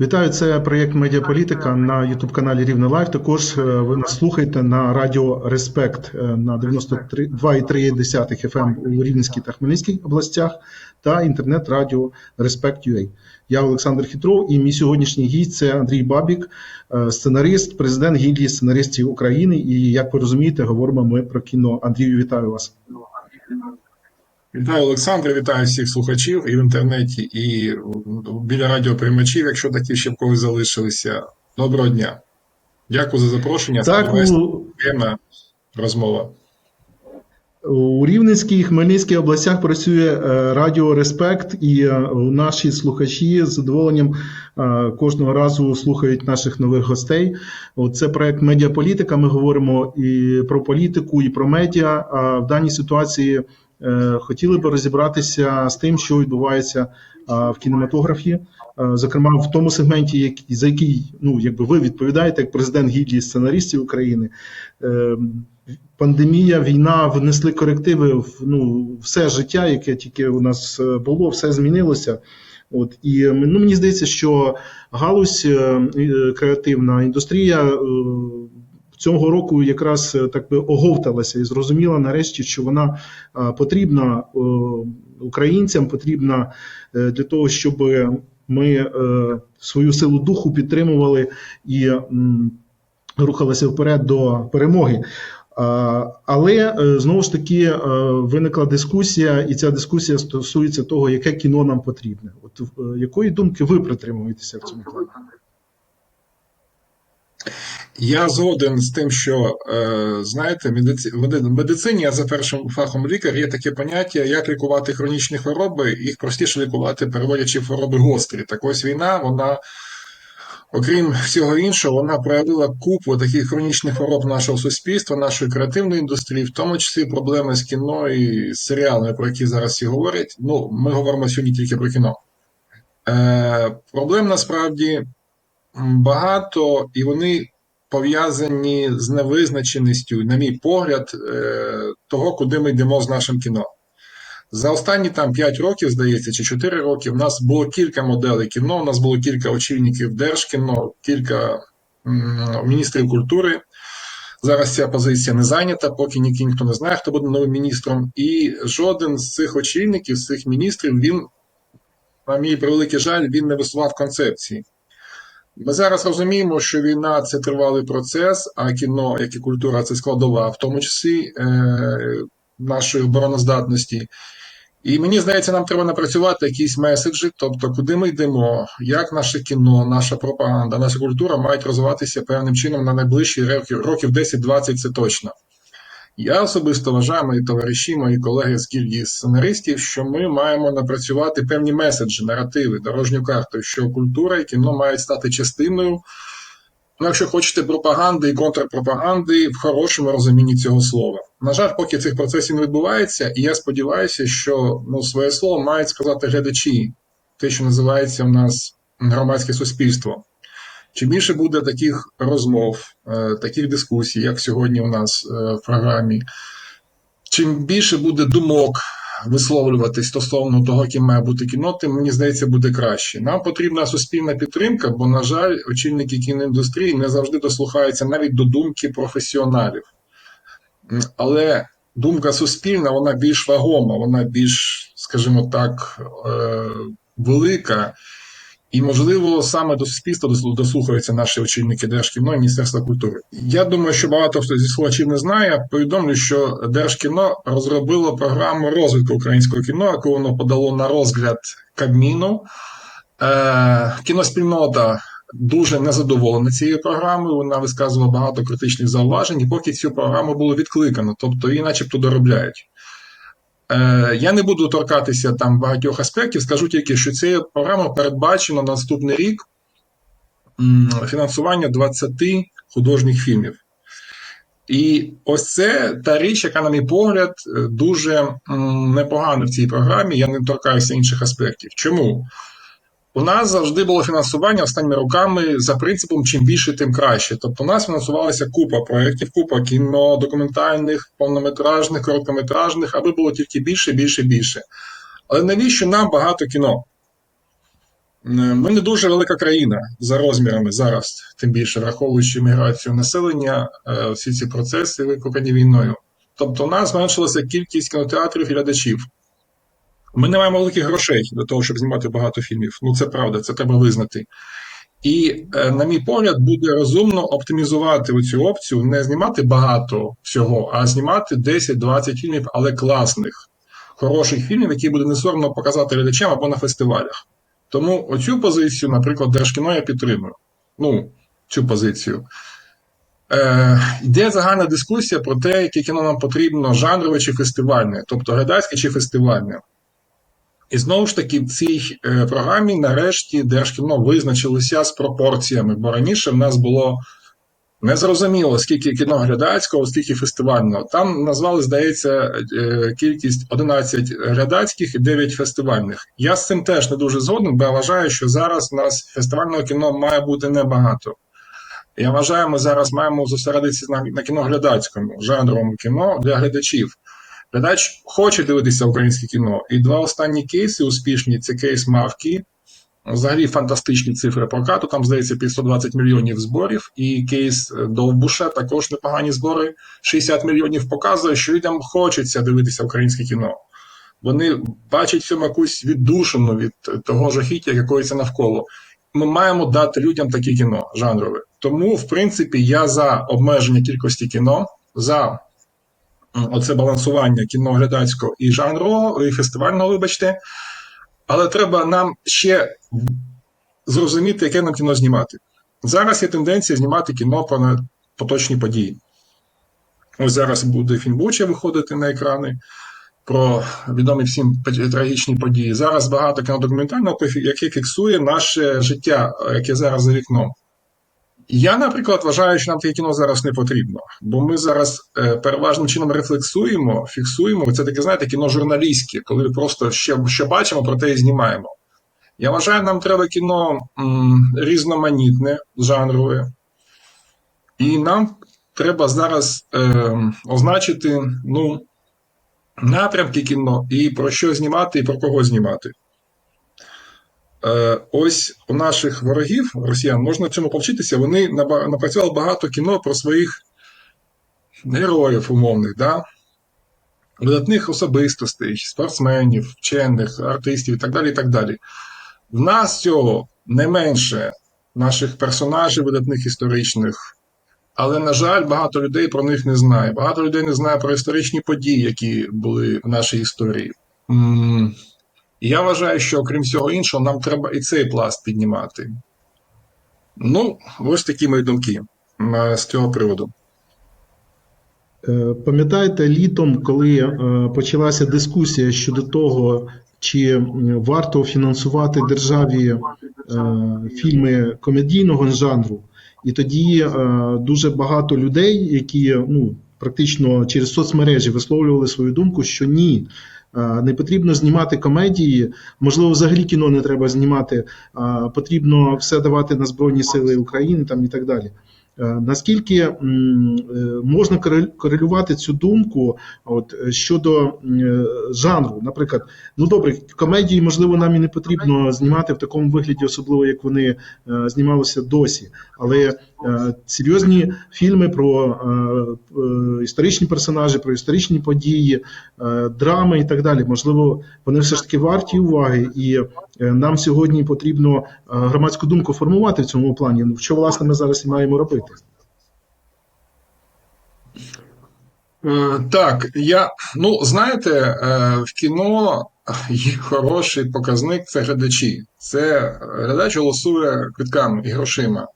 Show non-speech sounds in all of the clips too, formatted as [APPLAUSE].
Вітаю, це проєкт Медіаполітика на youtube каналі Рівне Лайв. Також е, ви нас слухаєте на радіо Респект е, на 92,3 FM у Рівненській та Хмельницькій областях та інтернет-радіо Респект.ua. Я Олександр Хитров і мій сьогоднішній гість це Андрій Бабік, е, сценарист, президент гільдії сценаристів України. І як ви розумієте, говоримо ми про кіно. Андрію, вітаю вас. Вітаю Олександр, вітаю всіх слухачів і в інтернеті, і біля радіоприймачів, якщо такі ще в когось залишилися. Доброго дня. Дякую за запрошення. Так, у, приємна розмова. У Рівненській і Хмельницькій областях працює е, радіо Респект, і е, наші слухачі з задоволенням е, кожного разу слухають наших нових гостей. Це проект Медіаполітика. Ми говоримо і про політику, і про медіа. А в даній ситуації хотіли би розібратися з тим, що відбувається е, в кінематографі. Е, Зокрема, в тому сегменті, за який ну якби ви відповідаєте як президент гільдії сценаристів України. Е, Пандемія, війна внесли корективи в ну, все життя, яке тільки у нас е, було, все змінилося. От і е, ну, мені здається, що галузь е, е, креативна індустрія е, цього року якраз е, так би оговталася і зрозуміла нарешті, що вона е, потрібна е, українцям, потрібна для того, щоб ми свою силу духу підтримували і рухалися вперед до перемоги. Але знову ж таки виникла дискусія, і ця дискусія стосується того, яке кіно нам потрібне. От якої думки ви притримуєтеся в цьому плані? Я згоден з тим, що е, знаєте, в медицині, я за першим фахом лікар, є таке поняття, як лікувати хронічні хвороби, їх простіше лікувати, переводячи хвороби гострі. Так ось війна, вона, окрім всього іншого, вона проявила купу таких хронічних хвороб нашого суспільства, нашої креативної індустрії, в тому числі проблеми з кіно і з серіалами, про які зараз всі говорять. Ну, ми говоримо сьогодні тільки про кіно. Е, проблем насправді багато, і вони пов'язані з невизначеністю, на мій погляд, е, того, куди ми йдемо з нашим кіно. За останні там 5 років, здається, чи 4 роки, в нас було кілька моделей кіно, у нас було кілька очільників Держкіно, кілька міністрів культури. Зараз ця позиція не зайнята, поки ніхто не знає, хто буде новим міністром. І жоден з цих очільників, з цих міністрів, він, на мій превеликий жаль, він не висував концепції. Ми зараз розуміємо, що війна це тривалий процес, а кіно, як і культура, це складова, в тому числі е, нашої обороноздатності. І мені здається, нам треба напрацювати якісь меседжі, тобто, куди ми йдемо, як наше кіно, наша пропаганда, наша культура мають розвиватися певним чином на найближчі років, років 10-20 це точно. Я особисто вважаю, мої товариші, мої колеги з гільдії сценаристів, що ми маємо напрацювати певні меседжі, наративи, дорожню карту, що культура і кіно мають стати частиною, ну, якщо хочете, пропаганди і контрпропаганди в хорошому розумінні цього слова. На жаль, поки цих процесів не відбувається, і я сподіваюся, що ну, своє слово мають сказати глядачі, те, що називається в нас громадське суспільство. Чим більше буде таких розмов, е, таких дискусій, як сьогодні у нас е, в програмі, чим більше буде думок висловлюватись стосовно того, ким має бути кіно, тим мені здається буде краще. Нам потрібна суспільна підтримка, бо, на жаль, очільники кіноіндустрії не завжди дослухаються навіть до думки професіоналів. Але думка суспільна, вона більш вагома, вона більш, скажімо так, е, велика. І, можливо, саме до суспільства дослухаються наші очільники Держкіно і Міністерства культури. Я думаю, що багато хто зі слухачів не знає. Повідомлю, що Держкіно розробило програму розвитку українського кіно, яку воно подало на розгляд Кабміну. Е, кіноспільнота дуже незадоволена цією програмою. Вона висказувала багато критичних зауважень, і поки цю програму було відкликано, тобто її начебто доробляють. Е, Я не буду торкатися там багатьох аспектів, скажу тільки, що цією програмою передбачено на наступний рік фінансування 20 художніх фільмів. І ось це та річ, яка, на мій погляд, е, дуже непогана в цій програмі. Я не торкаюся інших аспектів. Чому? У нас завжди було фінансування останніми роками за принципом чим більше, тим краще. Тобто, у нас фінансувалася купа проєктів, купа кіно, документальних, повнометражних, короткометражних, аби було тільки більше, більше, більше. Але навіщо нам багато кіно? Ми не дуже велика країна за розмірами зараз, тим більше враховуючи міграцію населення, е, всі ці процеси викликані війною. Тобто, у нас зменшилася кількість кінотеатрів і глядачів. Ми не маємо великих грошей для того, щоб знімати багато фільмів. Ну це правда, це треба визнати. І, е, на мій погляд, буде розумно оптимізувати цю опцію, не знімати багато всього, а знімати 10-20 фільмів, але класних, хороших фільмів, які буде не соромно показати глядачам або на фестивалях. Тому оцю позицію, наприклад, Держкіно я підтримую. Ну, цю позицію. Е, йде загальна дискусія про те, яке кіно нам потрібно, жанрове чи фестивальне, тобто глядацьке чи фестивальне. І знову ж таки, в цій е, програмі нарешті Держкіно визначилося з пропорціями, бо раніше в нас було незрозуміло, скільки кіно глядацького, скільки фестивального. Там назвали, здається, е, кількість 11 глядацьких і 9 фестивальних. Я з цим теж не дуже згоден, бо я вважаю, що зараз у нас фестивального кіно має бути небагато. Я вважаю, ми зараз маємо зосередитися на, кіноглядацькому, жанровому кіно для глядачів. Глядач хоче дивитися українське кіно. І два останні кейси успішні це кейс Мавки. Взагалі фантастичні цифри прокату. Там, здається, під 120 мільйонів зборів. І кейс Довбуша також непогані збори. 60 мільйонів показує, що людям хочеться дивитися українське кіно. Вони бачать в цьому якусь віддушину від того жахіття, яке коїться навколо. Ми маємо дати людям таке кіно жанрове. Тому, в принципі, я за обмеження кількості кіно, за оце балансування кіноглядацького і жанрового, і фестивального, вибачте. Але треба нам ще зрозуміти, яке нам кіно знімати. Зараз є тенденція знімати кіно про поточні події. Ось зараз буде фільм Буча виходити на екрани про відомі всім трагічні події. Зараз багато кінодокументального, яке фіксує наше життя, яке зараз за вікном. Я, наприклад, вважаю, що нам таке кіно зараз не потрібно, бо ми зараз е, переважним чином рефлексуємо, фіксуємо. Це таке, знаєте, кіно журналістське, коли просто що, що бачимо, про те і знімаємо. Я вважаю, нам треба кіно м, різноманітне, жанрове, і нам треба зараз е, означити ну, напрямки кіно і про що знімати, і про кого знімати. Е, ось у наших ворогів, росіян, можна цьому повчитися. Вони напрацювали багато кіно про своїх героїв умовних, да? видатних особистостей, спортсменів, вчених, артистів і так далі. і так далі. В нас цього не менше наших персонажів, видатних історичних. Але, на жаль, багато людей про них не знає. Багато людей не знає про історичні події, які були в нашій історії. Я вважаю, що окрім всього іншого, нам треба і цей пласт піднімати. Ну, ось такі мої думки з цього приводу. Е, Пам'ятаєте, літом, коли е, почалася дискусія щодо того, чи варто фінансувати державі е, фільми комедійного жанру, і тоді дуже багато людей, які ну, практично через соцмережі висловлювали свою думку, що ні. Не потрібно знімати комедії, можливо, взагалі кіно не треба знімати. Потрібно все давати на Збройні Сили України там і так далі. Наскільки е, можна корелювати цю думку от, щодо жанру? Наприклад, ну добре, комедії, можливо, нам і не потрібно знімати в такому вигляді, особливо як вони е, знімалися досі. Але е, серйозні фільми про історичні персонажі, про історичні події, драми і так далі, можливо, вони все ж таки варті уваги, і нам сьогодні потрібно громадську думку формувати в цьому плані. Що власне ми зараз і маємо робити? Е, так, я ну знаєте, е, в кіно є хороший показник це глядачі. Це глядач голосує квитками і грошима.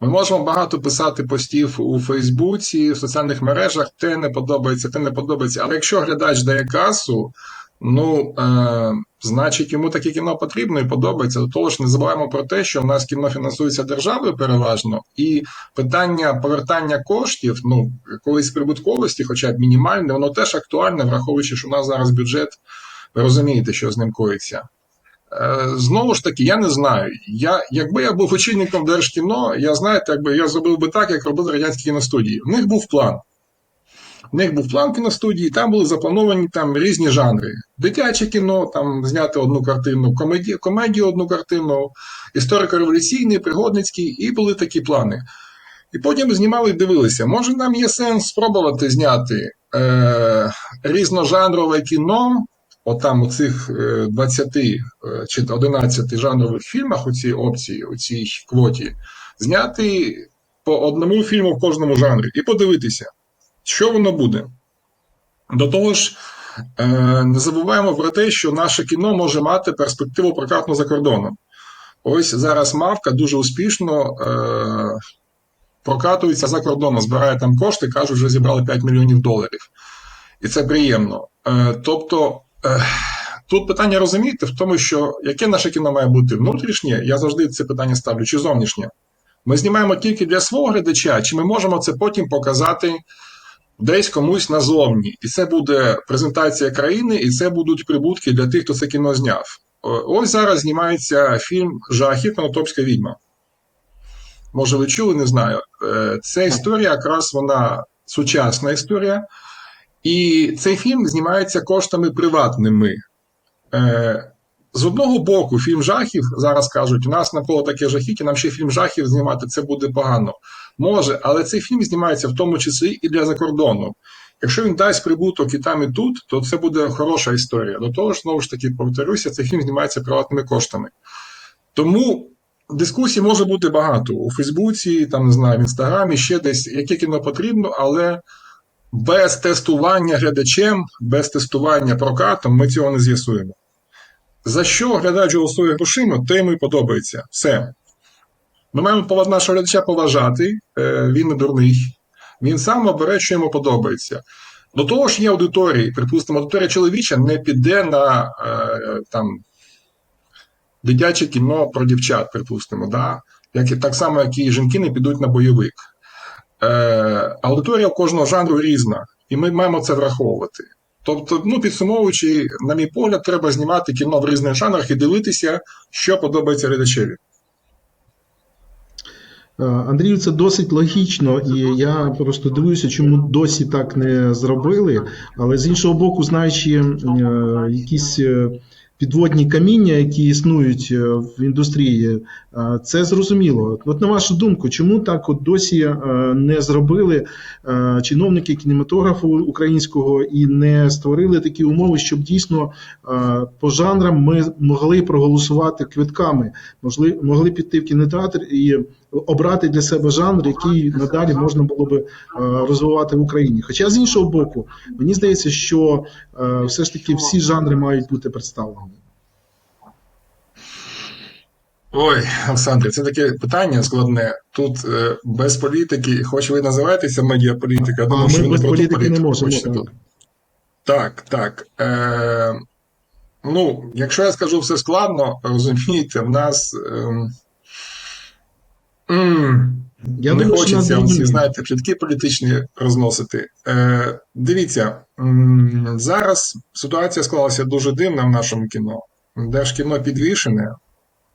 Ми можемо багато писати постів у Фейсбуці, в соціальних мережах, те не подобається, те не подобається. Але якщо глядач дає касу, ну е, значить йому таке кіно потрібно і подобається. До того ж, не забуваємо про те, що в нас кіно фінансується державою переважно, і питання повертання коштів, ну колись прибутковості, хоча б мінімальне, воно теж актуальне, враховуючи, що у нас зараз бюджет, ви розумієте, що з ним коїться. Е, знову ж таки, я не знаю. Я, Якби я був очільником Держкіно, я знаєте, якби я зробив би так, як робили радянські кіностудії. В них був план. В них був план кіностудії, там були заплановані там різні жанри. Дитяче кіно, там зняти одну картину, комедію, комедію одну картину, історико-революційний, пригодницький, і були такі плани. І потім знімали і дивилися, може нам є сенс спробувати зняти е, різножанрове кіно, от там у цих е, 20 е, чи 11 жанрових фільмах у цій опції, у цій квоті, зняти по одному фільму в кожному жанрі і подивитися, що воно буде. До того ж, е, не забуваємо про те, що наше кіно може мати перспективу прокатну за кордоном. Ось зараз Мавка дуже успішно е, прокатується за кордоном, збирає там кошти, кажуть, вже зібрали 5 мільйонів доларів. І це приємно. Е, тобто, е, тут питання розумієте в тому, що яке наше кіно має бути внутрішнє, я завжди це питання ставлю, чи зовнішнє. Ми знімаємо тільки для свого глядача, чи ми можемо це потім показати десь комусь назовні. І це буде презентація країни, і це будуть прибутки для тих, хто це кіно зняв. Ось зараз знімається фільм Жахів Конотопська відьма. Може, ви чули, не знаю. Е, Ця історія якраз вона сучасна історія. І цей фільм знімається коштами приватними. Е, З одного боку, фільм жахів зараз кажуть, у нас навколо таке жахіття, нам ще фільм жахів знімати це буде погано. Може, але цей фільм знімається в тому числі і для закордону. Якщо він дасть прибуток і там, і тут, то це буде хороша історія. До того ж, знову ж таки, повторюся, цей фільм знімається приватними коштами. Тому дискусій може бути багато у Фейсбуці, там не знаю, в Інстаграмі, ще десь, яке кіно потрібно, але без тестування глядачем, без тестування прокатом ми цього не з'ясуємо. За що глядач голосує грошима, то йому і подобається. Все. Ми маємо нашого глядача поважати, е, він не дурний. Він сам обере, що йому подобається. До того ж, є аудиторії, припустимо, аудиторія чоловіча не піде на е, там, дитяче кіно про дівчат, припустимо, да? як, так само, як і жінки не підуть на бойовик. Е, аудиторія кожного жанру різна, і ми маємо це враховувати. Тобто, ну, підсумовуючи, на мій погляд, треба знімати кіно в різних жанрах і дивитися, що подобається глядачеві. Е, Андрію, це досить логічно, і я просто дивуюся, чому досі так не зробили. Але з іншого боку, знаючи е, якісь підводні каміння, які існують е, в індустрії, е, це зрозуміло. От на вашу думку, чому так от досі е, не зробили чиновники кінематографу українського і не створили такі умови, щоб дійсно по жанрам ми могли проголосувати квитками, могли піти в кінотеатр і обрати для себе жанр, який надалі можна було би е, розвивати в Україні. Хоча з іншого боку, мені здається, що е, все ж таки всі жанри мають бути представлені. Ой, Олександре, це таке питання складне. Тут е, без політики, хоч ви називаєтеся медіаполітика, А тому що ми ви без ту політики не політику можемо. хочете Так. Так, так. Е, ну, якщо я скажу все складно, розумієте, в нас. ем, м, Я не думаю, хочеться зрозуміють. знаєте, плітки політичні розносити. Е, дивіться, зараз ситуація склалася дуже дивна в нашому кіно. Держкіно підвішене.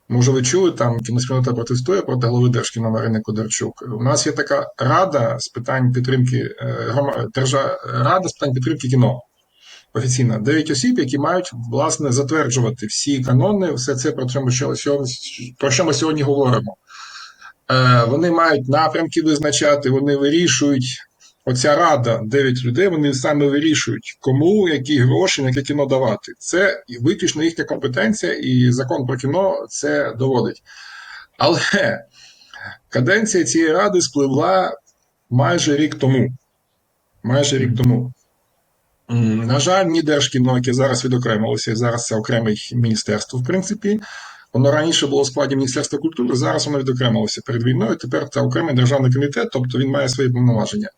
Може, ви чули, там кіноспільнота протестує проти голови Держкіно Марини Кодарчук. У нас є така рада з питань підтримки е, держа... рада з питань підтримки кіно. Офіційна дев'ять осіб, які мають власне затверджувати всі канони, все це про що ми сьогодні, про що ми сьогодні говоримо. Е, Вони мають напрямки визначати, вони вирішують. Оця рада, 9 людей, вони саме вирішують, кому які гроші, на яке кіно давати. Це виключно їхня компетенція, і закон про кіно це доводить. Але каденція цієї ради спливла майже рік тому. Майже рік тому. На жаль, ні Держкіно, яке зараз відокремилося, і зараз це окреме міністерство, в принципі. Воно раніше було у складі Міністерства культури, зараз воно відокремилося перед війною. Тепер це окремий державний комітет, тобто він має свої повноваження.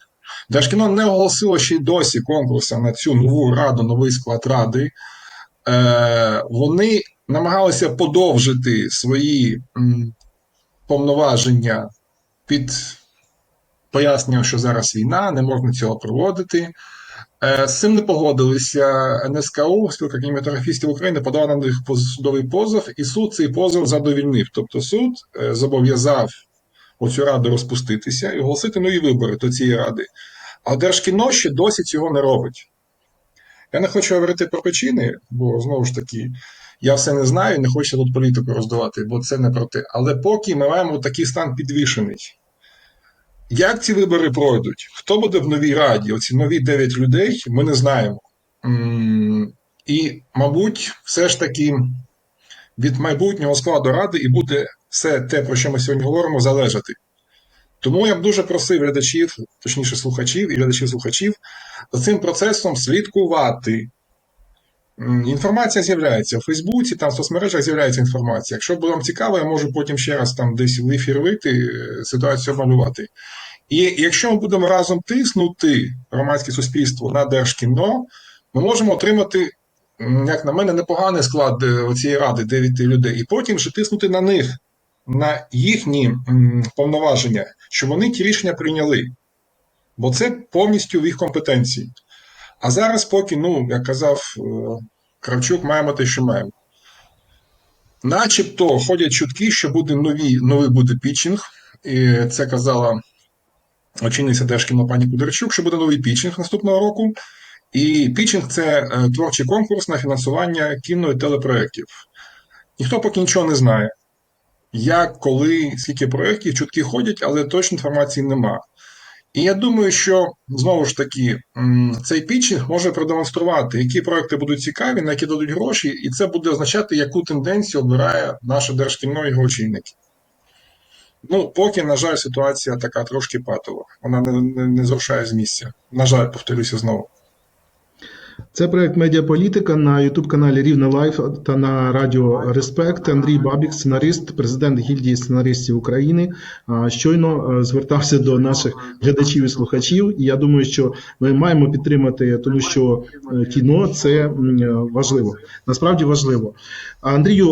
Держкіно не оголосило ще й досі конкурсу на цю нову раду, новий склад ради. Е, вони намагалися подовжити свої повноваження під поясненням, що зараз війна, не можна цього проводити. Е, З цим не погодилися НСКУ, спілка кінематографістів України, подала на них судовий позов, і суд цей позов задовільнив. Тобто суд е, зобов'язав оцю раду розпуститися і оголосити нові вибори до цієї ради. А Держкіно ще досі цього не робить. Я не хочу говорити про причини, бо знову ж таки, я все не знаю не хочу тут політику роздавати, бо це не про те. Але поки ми маємо такий стан підвішений. Як ці вибори пройдуть? Хто буде в новій раді? Оці нові 9 людей, ми не знаємо. І, мабуть, все ж таки від майбутнього складу ради і буде все те, про що ми сьогодні говоримо, залежати. Тому я б дуже просив глядачів, точніше слухачів і глядачів-слухачів, за цим процесом слідкувати. Інформація з'являється в Фейсбуці, там в соцмережах з'являється інформація. Якщо буде вам цікаво, я можу потім ще раз там десь в ефір вийти, е, ситуацію малювати. І якщо ми будемо разом тиснути громадське суспільство на Держкіно, ми можемо отримати, як на мене, непоганий склад е, цієї ради 9 людей, і потім вже тиснути на них, на їхні повноваження, щоб вони ті рішення прийняли. Бо це повністю в їх компетенції. А зараз, поки, ну, як казав е, Кравчук, маємо те, що маємо. Начебто ходять чутки, що буде нові, новий буде пітчинг, і це казала очільниця Держкіно пані Кудерчук, що буде новий пітчинг наступного року. І пітчинг це е, творчий конкурс на фінансування кіно і телепроєктів. Ніхто поки нічого не знає. Як, коли, скільки проєктів, чутки ходять, але точної інформації нема. І я думаю, що знову ж таки цей піч може продемонструвати, які проекти будуть цікаві, на які дадуть гроші, і це буде означати, яку тенденцію обирає наше держкіно і його очільники. Ну, поки, на жаль, ситуація така трошки патова. Вона не, не, не зрушає з місця. На жаль, повторюся знову. Це проект Медіаполітика на Ютуб каналі Рівне Лайф та на радіо Респект. Андрій Бабік, сценарист, президент гільдії сценаристів України. Щойно е, звертався до наших глядачів і слухачів. І я думаю, що ми маємо підтримати, тому що е, кіно це е, важливо. Насправді важливо. Андрію,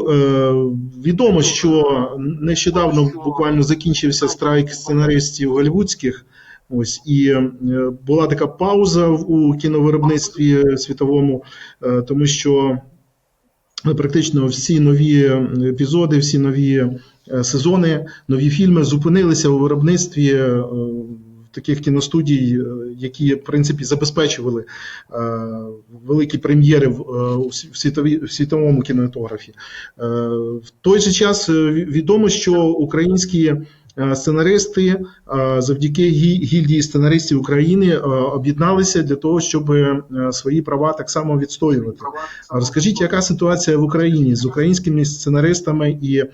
відомо, що нещодавно буквально закінчився страйк сценаристів голівудських. Ось і е, була така пауза у кіновиробництві світовому, е, тому що е, практично всі нові епізоди, всі нові сезони, нові фільми зупинилися у виробництві таких кіностудій, які в принципі забезпечували е, великі прем'єри в, в світові в світовому кінематографі. Е, В той же час відомо, що українські сценаристи е, завдяки гільдії сценаристів України е, об'єдналися для того, щоб е, свої права так само відстоювати. А Розкажіть, яка ситуація в Україні з українськими сценаристами і е,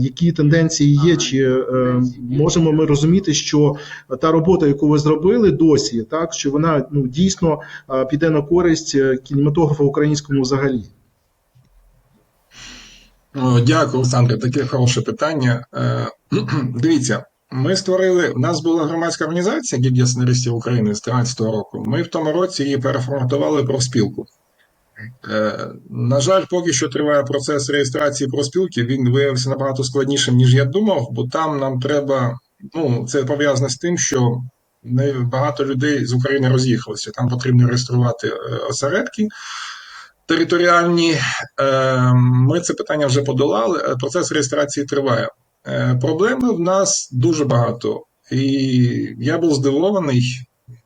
які тенденції є? Чи е, можемо ми розуміти, що та робота, яку ви зробили досі, так що вона ну дійсно е, піде на користь е, кінематографа українському взагалі? Дякую, Олександре. Таке хороше питання. [CLEARS THROAT] Дивіться, ми створили. У нас була громадська організація Гільдія сценаристів України з 13-го року. Ми в тому році її переформатували профспілку. Е, На жаль, поки що триває процес реєстрації профспілки. Він виявився набагато складнішим, ніж я думав, бо там нам треба. Ну, це пов'язане з тим, що багато людей з України роз'їхалося. Там потрібно реєструвати е, осередки територіальні. Е, Ми це питання вже подолали. Процес реєстрації триває. Е, Проблеми в нас дуже багато, і я був здивований,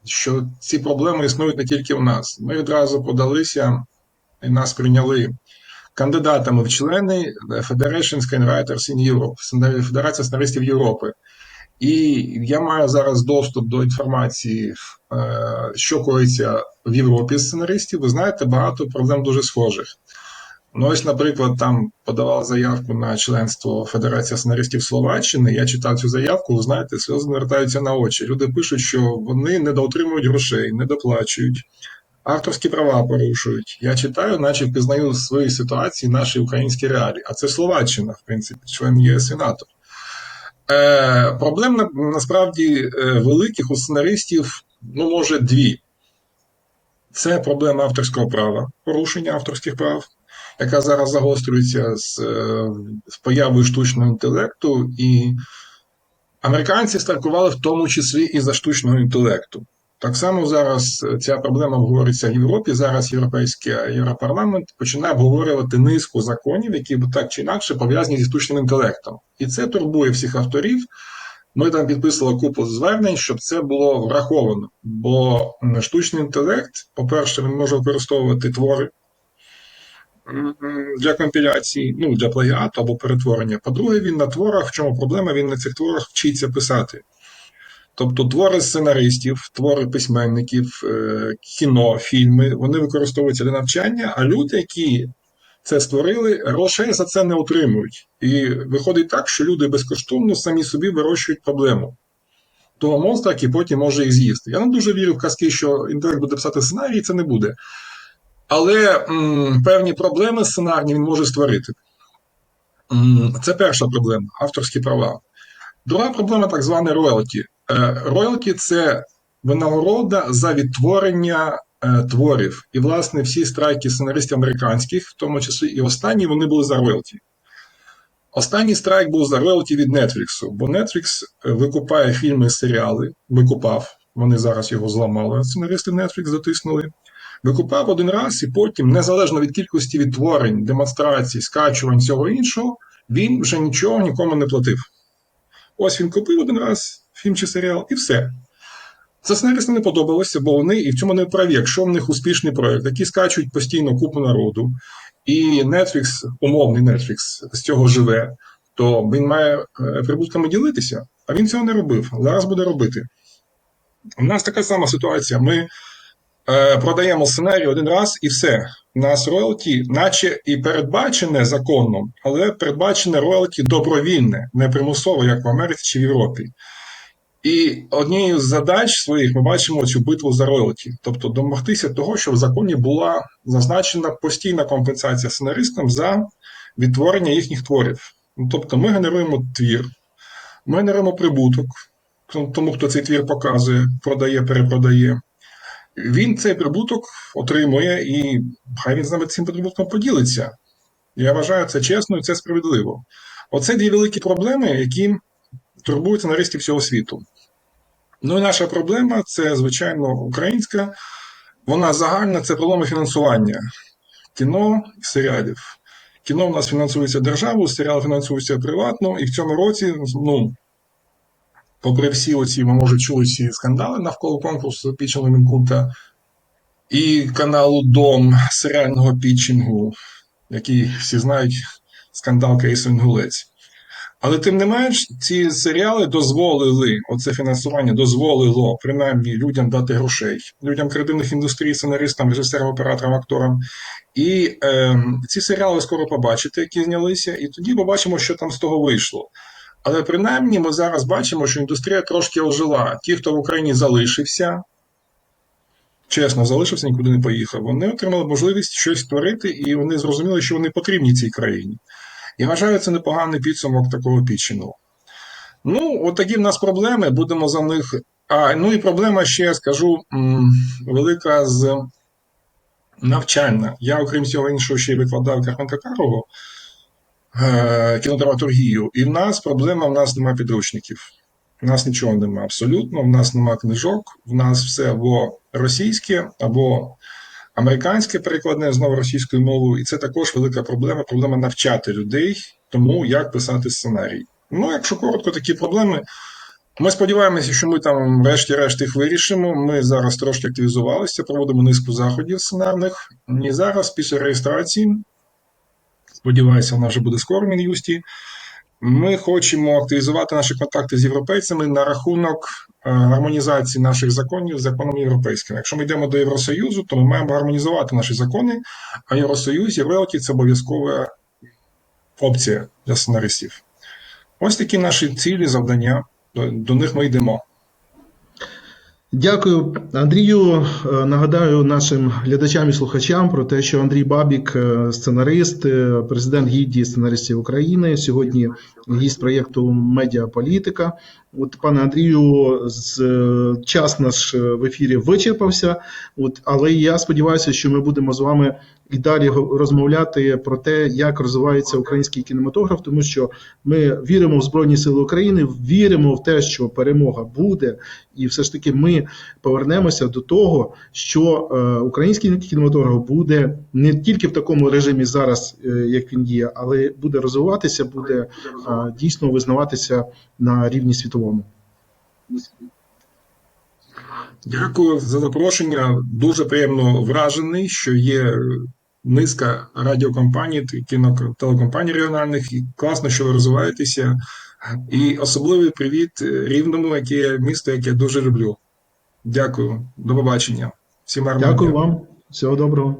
що ці проблеми існують не тільки в нас. Ми відразу подалися і нас прийняли кандидатами в члени Federation Screenwriters in Europe, Федерація сценаристів Європи. І я маю зараз доступ до інформації, е, що коїться в Європі сценаристів. Ви знаєте, багато проблем дуже схожих. Ну, ось, наприклад, там подавав заявку на членство Федерації сценаристів Словаччини. Я читав цю заявку, знаєте, сльози навертаються на очі. Люди пишуть, що вони недоотримують грошей, недоплачують, авторські права порушують. Я читаю, наче впізнаю з своєї ситуації наші українські реалії. А це Словаччина, в принципі, член ЄС і НАТО. Е, проблем на, насправді е, великих у сценаристів, ну, може, дві. Це проблема авторського права, порушення авторських прав, яка зараз загострюється з, е, з появою штучного інтелекту, і американці стартували в тому числі і за штучного інтелекту. Так само зараз ця проблема обговорюється в Європі. Зараз Європейський Європарламент починає обговорювати низку законів, які так чи інакше пов'язані зі штучним інтелектом. І це турбує всіх авторів. Ми там підписували купу звернень, щоб це було враховано. Бо штучний інтелект, по-перше, він може використовувати твори для компіляції, ну, для плагіату або перетворення. По-друге, він на творах, в чому проблема, він на цих творах вчиться писати. Тобто твори сценаристів, твори письменників, е, кіно, фільми, вони використовуються для навчання, а люди, які це створили, грошей за це не отримують. І виходить так, що люди безкоштовно самі собі вирощують проблему. Того монстра, який потім може їх з'їсти. Я не дуже вірю в казки, що інтелект буде писати сценарій, це не буде. Але м, певні проблеми сценарні він може створити. М, Це перша проблема авторські права. Друга проблема так зване роялті. Е, Роялті це винагорода за відтворення е, творів. І, власне, всі страйки сценаристів американських, в тому числі і останні, вони були за роялті. Останній страйк був за роялті від Netflix, бо Netflix е, викупає фільми і серіали, викупав, вони зараз його зламали, сценаристи Netflix затиснули. Викупав один раз і потім, незалежно від кількості відтворень, демонстрацій, скачувань, всього іншого, він вже нічого нікому не платив. Ось він купив один раз фільм чи серіал, і все. Це сценаристам не подобалося, бо вони і в цьому не праві. Якщо в них успішний проєкт, який скачують постійно купу народу, і Netflix, умовний Netflix, з цього живе, то він має е, прибутками ділитися, а він цього не робив. Зараз буде робити. У нас така сама ситуація. Ми продаємо сценарій один раз і все. У нас роялті, наче і передбачене законом, але передбачене роялті добровільне, не примусове, як в Америці чи в Європі. І однією з задач своїх ми бачимо цю битву за роялті, тобто домогтися того, щоб в законі була зазначена постійна компенсація сценаристам за відтворення їхніх творів. Ну, Тобто ми генеруємо твір, ми генеруємо прибуток, тому хто цей твір показує, продає, перепродає. Він цей прибуток отримує, і хай він з нами цим прибутком поділиться. Я вважаю це чесно і це справедливо. Оце дві великі проблеми, які турбують сценаристів всього світу. Ну і наша проблема це, звичайно, українська. Вона загальна це проблема фінансування кіно і серіалів. Кіно в нас фінансується державою, серіал фінансується приватно, і в цьому році, ну, попри всі оці, ми може чули ці скандали навколо конкурсу пічингу Мінкульта і каналу Дом серіального пітчингу, який всі знають скандал Кейсу Інгулець. Але тим не менш, ці серіали дозволили, оце фінансування дозволило принаймні людям дати грошей, людям креативних індустрій, сценаристам, режисерам, операторам, акторам. І е, ці серіали ви скоро побачите, які знялися, і тоді побачимо, що там з того вийшло. Але принаймні ми зараз бачимо, що індустрія трошки ожила. Ті, хто в Україні залишився, чесно, залишився, нікуди не поїхав, вони отримали можливість щось створити, і вони зрозуміли, що вони потрібні цій країні. І вважаю, це непоганий підсумок такого підчину. Ну, от такі в нас проблеми, будемо за них. А, ну і проблема ще, скажу, велика з навчання. Я, окрім всього іншого, ще й викладав Карпенка Карого е, кінодраматургію. І в нас проблема, в нас немає підручників. В нас нічого немає абсолютно, в нас немає книжок, в нас все або російське, або американське перекладне знову російською мовою, і це також велика проблема. Проблема навчати людей тому, як писати сценарій. Ну, якщо коротко, такі проблеми. Ми сподіваємося, що ми там, врешті-решт, їх вирішимо. Ми зараз трошки активізувалися, проводимо низку заходів сценарних. І зараз, після реєстрації, сподіваюся, вона вже буде скоро в Мін'юсті. Ми хочемо активізувати наші контакти з європейцями на рахунок е, гармонізації наших законів з законами європейськими. Якщо ми йдемо до Євросоюзу, то ми маємо гармонізувати наші закони, а в Євросоюзі роялті це обов'язкова опція для сценаристів. Ось такі наші цілі, завдання. До, до них ми йдемо. Дякую, Андрію. Е, Нагадаю нашим глядачам і слухачам про те, що Андрій Бабік, е, сценарист, е, президент гільдії сценаристів України, сьогодні гість проєкту Медіаполітика. От, пане Андрію, з, е, час наш в ефірі вичерпався. От, але я сподіваюся, що ми будемо з вами і далі розмовляти про те, як розвивається український кінематограф, тому що ми віримо в Збройні Сили України, віримо в те, що перемога буде, і все ж таки ми повернемося до того, що е, український кінематограф буде не тільки в такому режимі зараз, е, як він є, але буде розвиватися, буде е, дійсно визнаватися на рівні світовому. Дякую за запрошення. Дуже приємно вражений, що є низка радіокомпаній, телекомпаній регіональних. І класно, що ви розвиваєтеся. І особливий привіт Рівному, яке місто, яке я дуже люблю. Дякую, до побачення. Всім гарного Дякую дня. вам, всього доброго.